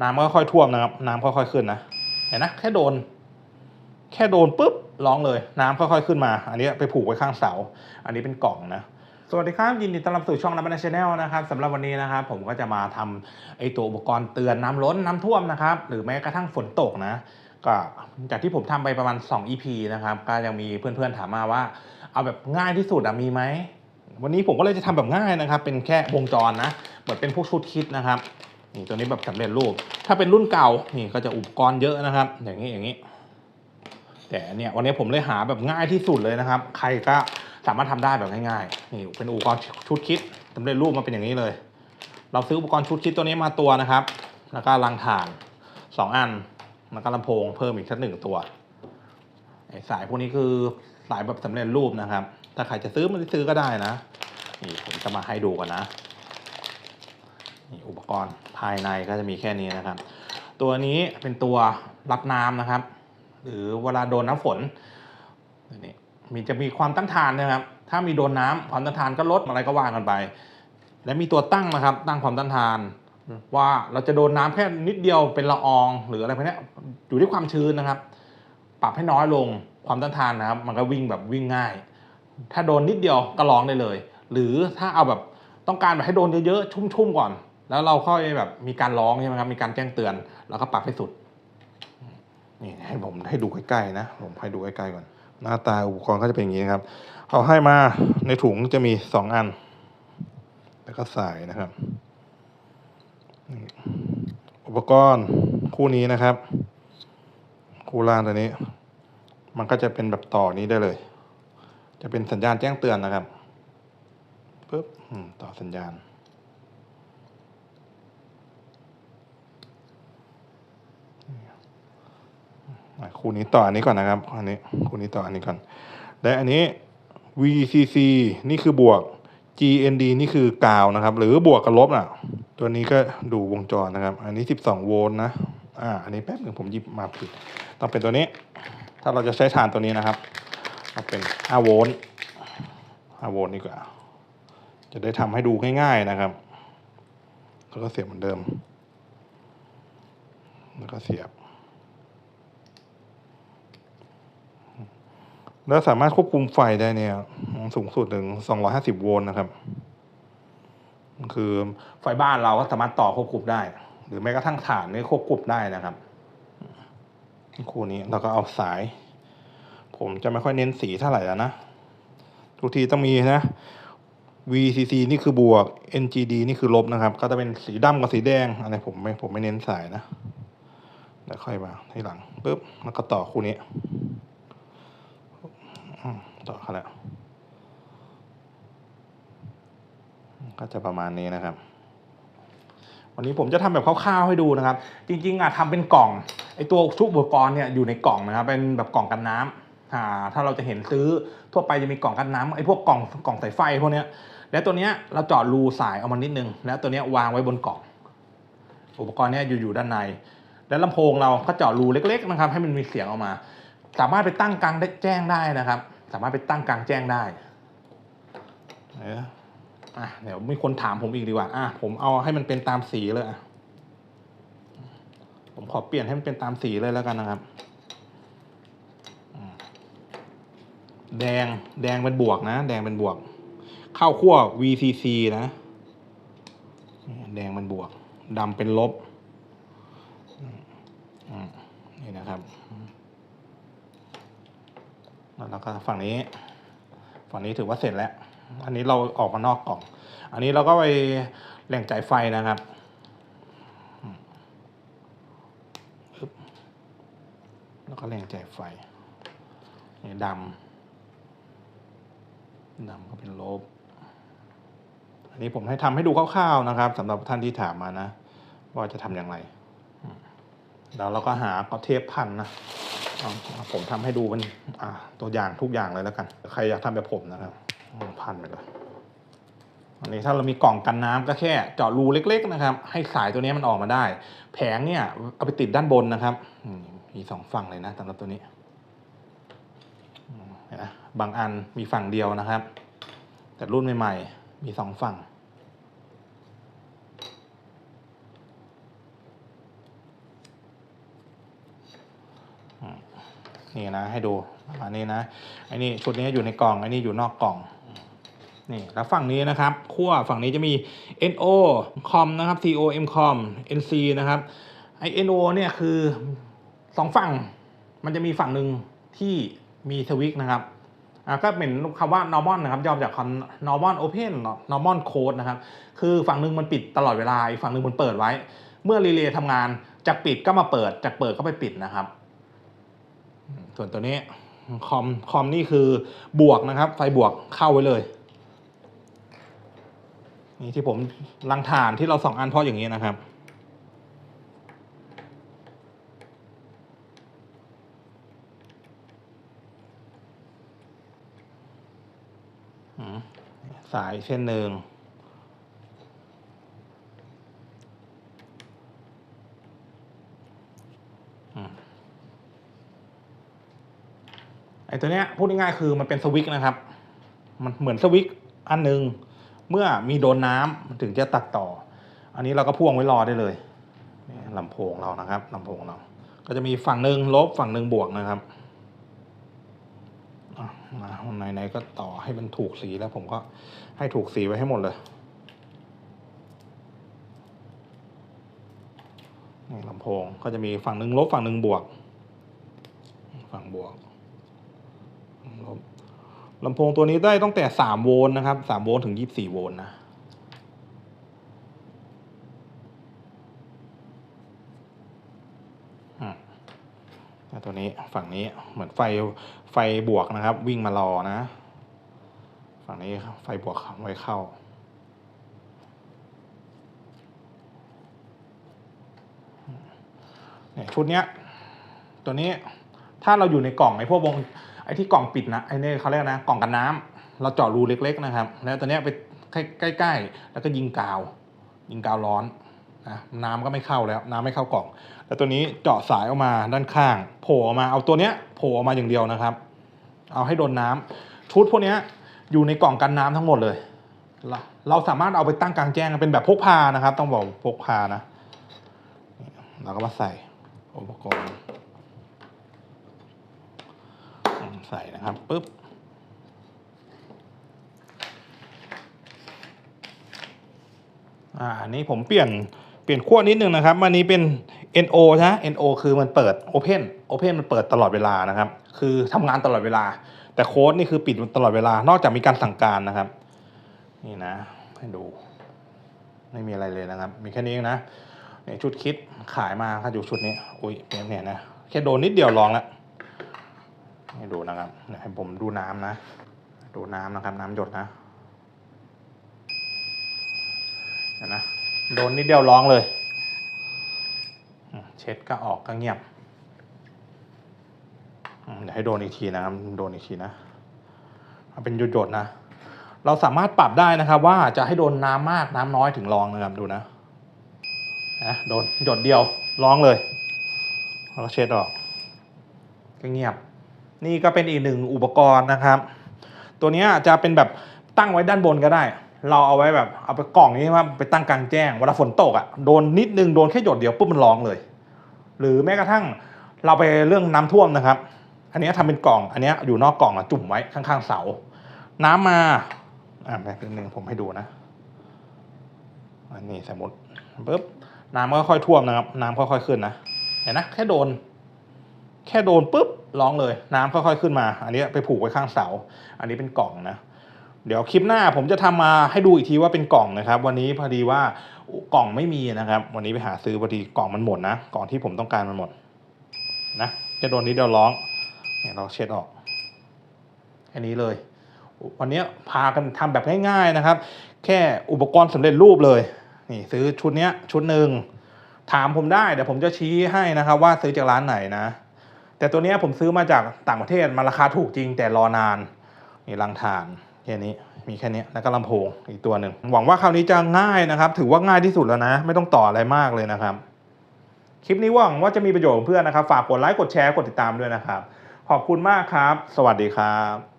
น้ำก็ค่อยท่วมนะครับน้ำค่อยๆขึ้นนะเห็นนะแค่โดน แค่โดนปุ๊บร้องเลย น้ำค่อยๆขึ้นมา อันนี้ไปผูกไว้ข้างเสา อันนี้เป็นกล่องนะสวัสดีครับ ยินดีต้อนรับสู่ช่องน้ำมันชาแนลนะครับสำหรับวันนี้นะครับผมก็จะมาทำไอตัวอุปกรณ์เตือนน้ำล้นน้ำท่วมนะครับ หรือแม้กระทั่งฝนตกนะก็จากที่ผมทำไปประมาณ 2 EP นะครับก็ยังมีเพื่อนๆถามมาว่า เอาแบบง่ายที่สุดอะมีไหมวันนี้ผมก็เลยจะทำแบบง่ายนะครับ เป็นแค่วงจรนะเหมือนเป็นพวกชุดคิดนะครับ นี่ตัวนี้แบบสำเร็จรูป ถ้าเป็นรุ่นเก่านี่ก็จะอุปกรณ์เยอะนะครับ อย่างนี้อย่างนี้ แต่เนี่ยวันนี้ผมเลยหาแบบง่ายที่สุดเลยนะครับ ใครก็สามารถทำได้แบบง่ายๆนี่เป็นอุปกรณ์ชุดคิดสำเร็จรูปมาเป็นอย่างนี้เลย เราซื้ออุปกรณ์ชุดคิดตัวนี้มาตัวนะครับ แล้วก็รังถ่านสองอันแล้วก็ลำโพงเพิ่มอีกสักหนึ่งตัวสายพวกนี้คือสายแบบสำเร็จรูปนะครับ ถ้าใครจะซื้อไม่ซื้อก็ได้นะ นี่ผมจะมาให้ดูกันนะ อุปกรณ์ภายในก็จะมีแค่นี้นะครับ ตัวนี้เป็นตัวรับน้ำนะครับ หรือเวลาโดนน้ำฝนนี่มีจะมีความต้านทานนะครับ ถ้ามีโดนน้ำความต้านทานก็ลดอะไรก็ว่ากันไป และมีตัวตั้งนะครับ ตั้งความต้านทาน ว่าเราจะโดนน้ำแค่นิดเดียวเป็นละออง หรืออะไรพวกนี้อยู่ที่ความชื้นนะครับ ปรับให้น้อยลงความต้านทานนะครับ มันก็วิ่งแบบวิ่งง่าย ถ้าโดนนิดเดียวก็ร้องได้เลย หรือถ้าเอาแบบต้องการแบบให้โดนเยอะๆชุ่มๆก่อน แล้วเราค่อยแบบมีการร้องใช่ไหมครับ มีการแจ้งเตือน แล้วก็ปรับให้สุด นี่ให้ผมให้ดูใกล้ๆนะ ผมให้ดูใกล้ๆก่อน หน้าตาอุปกรณ์ก็จะเป็นอย่างนี้นะครับ เขาให้มาในถุงจะมีสองอัน แล้วก็สายนะครับ อุปกรณ์คู่นี้นะครับ คู่ล่างตัวนี้ มันก็จะเป็นแบบต่อนี้ได้เลย จะเป็นสัญญาณแจ้งเตือนนะครับปึ๊บต่อสัญญาณ อะ คู่นี้ต่ออันนี้ก่อนนะครับอันนี้คู่นี้ต่ออันนี้ก่อน และอันนี้ VCC นี่คือบวก GND นี่คือกาวนะครับ หรือบวกกับลบอะ ตัวนี้ก็ดูวงจรนะครับ อันนี้ 12 โวลต์นะ อ่า อันนี้แป๊บหนึ่งผมหยิบมาผิด ต้องเป็นตัวนี้ ถ้าเราจะใช้ฐานตัวนี้นะครับเอาเป็น 5 โวลต์ 5 โวลต์นี่กว่า จะได้ทำให้ดูง่าย ๆนะครับ แล้วก็เสียบเหมือนเดิม แล้วก็เสียบ แล้วสามารถควบคุมไฟได้เนี่ยสูงสุดถึง 250 โวลต์นะครับ คือไฟบ้านเราก็สามารถต่อควบคุมได้ หรือแม้กระทั่งฐานนี่ควบคุมได้นะครับ คู่นี้เราก็เอาสาย ผมจะไม่ค่อยเน้นสีเท่าไหร่แล้วนะ ทุกทีต้องมีนะ VCC นี่คือบวก NGD นี่คือลบนะครับ ก็จะเป็นสีดำกับสีแดงอะไรผมไม่ผมไม่เน้นสายนะแล้วค่อยมาทีหลังปุ๊บแล้วก็ต่อคู่นี้ ต่อเขาแล้วก็จะประมาณนี้นะครับ วันนี้ผมจะทำแบบคร่าวๆให้ดูนะครับ จริงๆอะทำเป็นกล่องไอตัวชุบอุปกรณ์เนี่ยอยู่ในกล่องนะครับ เป็นแบบกล่องกันน้ำอ่าถ้าเราจะเห็นซื้อทั่วไปจะมีกล่องกันน้ำไอพวกกล่องกล่องสายไฟพวกเนี้ยแล้วตัวเนี้ยเราเจาะรูสายเอามานิดนึง แล้วตัวเนี้ยวางไว้บนกล่อง อุปกรณ์เนี้ยอยู่อยู่ด้านใน แล้วลำโพงเราก็เจาะรูเล็ก ๆ นะครับ ให้มันมีเสียงออกมา สามารถไปตั้งกลางได้แจ้งได้นะครับ สามารถไปตั้งกลางแจ้งได้เอออะเดี๋ยวมีคนถามผมอีกดีกว่าอะผมเอาให้มันเป็นตามสีเลยอะผมขอเปลี่ยนให้มันเป็นตามสีเลยแล้วกันนะครับอืมแดงแดงเป็นบวกนะ แดงเป็นบวก เข้าขั้ว VCC นะ แดงเป็นบวกดำเป็นลบอืมอืมนี่นะครับ แล้วก็ฝั่งนี้ ฝั่งนี้ถือว่าเสร็จแล้ว อันนี้เราออกมานอกกล่อง อันนี้เราก็ไปแหล่งจ่ายไฟนะครับแล้วก็แหล่งจ่ายไฟนี่ดำดำก็เป็นลบ อันนี้ผมให้ทำให้ดูคร่าวๆนะครับสำหรับท่านที่ถามมานะ ว่าจะทำอย่างไร แล้วเราก็หาก็เทปพันนะ ผมทำให้ดูเป็นอ่าตัวอย่างทุกอย่างเลยแล้วกัน ใครอยากทำแบบผมนะครับพันไปเลยอันนี้ถ้าเรามีกล่องกันน้ำก็แค่เจาะรูเล็ก ๆ นะครับ ให้สายตัวนี้มันออกมาได้ แผงเนี่ยเอาไปติดด้านบนนะครับมีสองฝั่งเลยนะสำหรับตัวนี้เห็นไหมบางอันมีฝั่งเดียวนะครับ แต่รุ่นใหม่ ๆ มีสองฝั่ง นี่นะให้ดูประมาณนี้นะไอ้นี่ชุดนี้อยู่ในกล่องไอ้นี่อยู่นอกกล่องนี่แล้วฝั่งนี้นะครับขั้วฝั่งนี้จะมี NO com นะครับ COM com NC นะครับไอ NO เนี่ยคือสองฝั่งมันจะมีฝั่งหนึ่งที่มีสวิตช์นะครับอ่าก็เป็นคำว่า normal นะครับย่อมาจากคำ normal open normal code นะครับ คือฝั่งหนึ่งมันปิดตลอดเวลาอีกฝั่งหนึ่งมันเปิดไว้ เมื่อรีเลย์ทำงานจากปิดก็มาเปิดจากเปิดก็ไปปิดนะครับ ส่วนตัวนี้คอมคอมนี่คือบวกนะครับ ไฟบวกเข้าไว้เลย นี่ที่ผมลังฐานที่เราสองอันเพราะอย่างนี้นะครับ สายเส้นหนึ่งอืมไอ้ตัวเนี้ยพูดง่ายๆคือมันเป็นสวิกนะครับ มันเหมือนสวิกอันหนึ่งเมื่อมีโดนน้ำมันถึงจะตัดต่อ อันนี้เราก็พ่วงไว้รอได้เลยลำโพงเรานะครับลำโพงเรา ก็จะมีฝั่งหนึ่งลบฝั่งหนึ่งบวกนะครับอะมาไหนๆก็ต่อให้มันถูกสีแล้วผมก็ให้ถูกสีไว้ให้หมดเลยนี่ลำโพงก็จะมีฝั่งหนึ่งลบฝั่งหนึ่งบวก ฝั่งบวก ลำโพงตัวนี้ได้ตั้งแต่สามโวลต์นะครับสามโวลต์ถึงยี่สิบสี่โวลต์นะ ตัวนี้ฝั่งนี้เหมือนไฟไฟบวกนะครับ วิ่งมารอนะ ฝั่งนี้ไฟบวกไว้เข้าเนี่ยชุดเนี้ยตัวนี้ ถ้าเราอยู่ในกล่องไอ้พวกวงไอ้ที่กล่องปิดนะไอ้นี่เขาเรียกนะกล่องกันน้ำเราเจาะรูเล็ก ๆนะครับ แล้วตัวนี้ไปใกล้ๆแล้วก็ยิงกาว ยิงกาวร้อนนะน้ำก็ไม่เข้าแล้ว น้ำไม่เข้ากล่อง แล้วตัวนี้เจาะสายออกมาด้านข้าง โผล่ออกมาเอาตัวเนี้ยโผล่ออกมาอย่างเดียวนะครับ เอาให้โดนน้ำชุดพวกเนี้ยอยู่ในกล่องกันน้ำทั้งหมดเลยเราสามารถเอาไปตั้งกลางแจ้งเป็นแบบพกพานะครับ ต้องบอกพกพานะเราก็มาใส่อุปกรณ์อืม ใส่นะครับปุ๊บอ่าอันนี้ผมเปลี่ยนเปลี่ยนขั้วนิดนึงนะครับอันนี้เป็น NO นะ NO คือมันเปิด Open Open มันเปิดตลอดเวลานะครับ คือทำงานตลอดเวลา แต่โค้ดนี่คือปิดตลอดเวลานอกจากมีการสั่งการนะครับ นี่นะ ให้ดู ไม่มีอะไรเลยนะครับ มีแค่นี้เองนะเนี่ยชุดคิดขายมาครับอยู่ชุดนี้ อุ้ยเนี่ยเนี่ยนะแค่โดนนิดเดียวลองแล้ว ให้ดูนะครับเนี่ยให้ผมดูน้ำนะ ดูน้ำนะครับ น้ำหยดนะเห็นนะโดนนิดเดียวร้องเลย เช็ดก็ออกก็เงียบเดี๋ยวให้โดนอีกทีนะครับโดนอีกทีนะเป็นหยดๆนะ เราสามารถปรับได้นะครับ ว่าจะให้โดนน้ำมากน้ำน้อยถึงร้องนะครับดูนะนะโดนหยดเดียวร้องเลยแล้วก็เช็ดออกก็เงียบ นี่ก็เป็นอีกหนึ่งอุปกรณ์นะครับ ตัวนี้จะเป็นแบบตั้งไว้ด้านบนก็ได้ เราเอาไว้แบบเอาไปกล่องนี้ว่าไปตั้งกลางแจ้งเวลาฝนตกอะโดนนิดนึงโดนแค่หยดเดียวปุ๊บมันร้องเลย หรือแม้กระทั่งเราไปเรื่องน้ำท่วมนะครับ อันนี้ยทำเป็นกล่องอันนี้อยู่นอกกล่องอะจุ่มไว้ข้างๆเสา น้ำมาอ่าแป๊บนึงผมให้ดูนะอันนี้สมมติปุ๊บน้ำก็ค่อยท่วมนะครับ น้ำค่อยๆขึ้นนะเห็นนะแค่โดน แค่โดนปุ๊บ ร้องเลยน้ำค่อยๆขึ้นมา อันนี้ไปผูกไว้ข้างเสา อันนี้เป็นกล่องนะ เดี๋ยวคลิปหน้าผมจะทำมาให้ดูอีกทีว่าเป็นกล่องนะครับ วันนี้พอดีว่ากล่องไม่มีนะครับ วันนี้ไปหาซื้อพอดีกล่องมันหมดนะกล่องที่ผมต้องการมันหมดนะจะโดนนี้เดี๋ยวร้องเนี่ยเราเช็ดออกแค่นี้เลย วันนี้พากันทำแบบง่าย ๆนะครับ แค่อุปกรณ์สำเร็จรูปเลยนี่ซื้อชุดเนี้ยชุดหนึ่งถามผมได้เดี๋ยวผมจะชี้ให้นะครับ ว่าซื้อจากร้านไหนนะ แต่ตัวนี้ผมซื้อมาจากต่างประเทศมาราคาถูกจริง แต่รอนานนี่รังฐานแค่นี้มีแค่นี้แล้วก็ลำโพงอีกตัวหนึ่งหวังว่าคราวนี้จะง่ายนะครับ ถือว่าง่ายที่สุดแล้วนะ ไม่ต้องต่ออะไรมากเลยนะครับ คลิปนี้หวังว่าจะมีประโยชน์กับเพื่อนนะครับ ฝากกดไลค์กดแชร์กดติดตามด้วยนะครับ ขอบคุณมากครับ สวัสดีครับ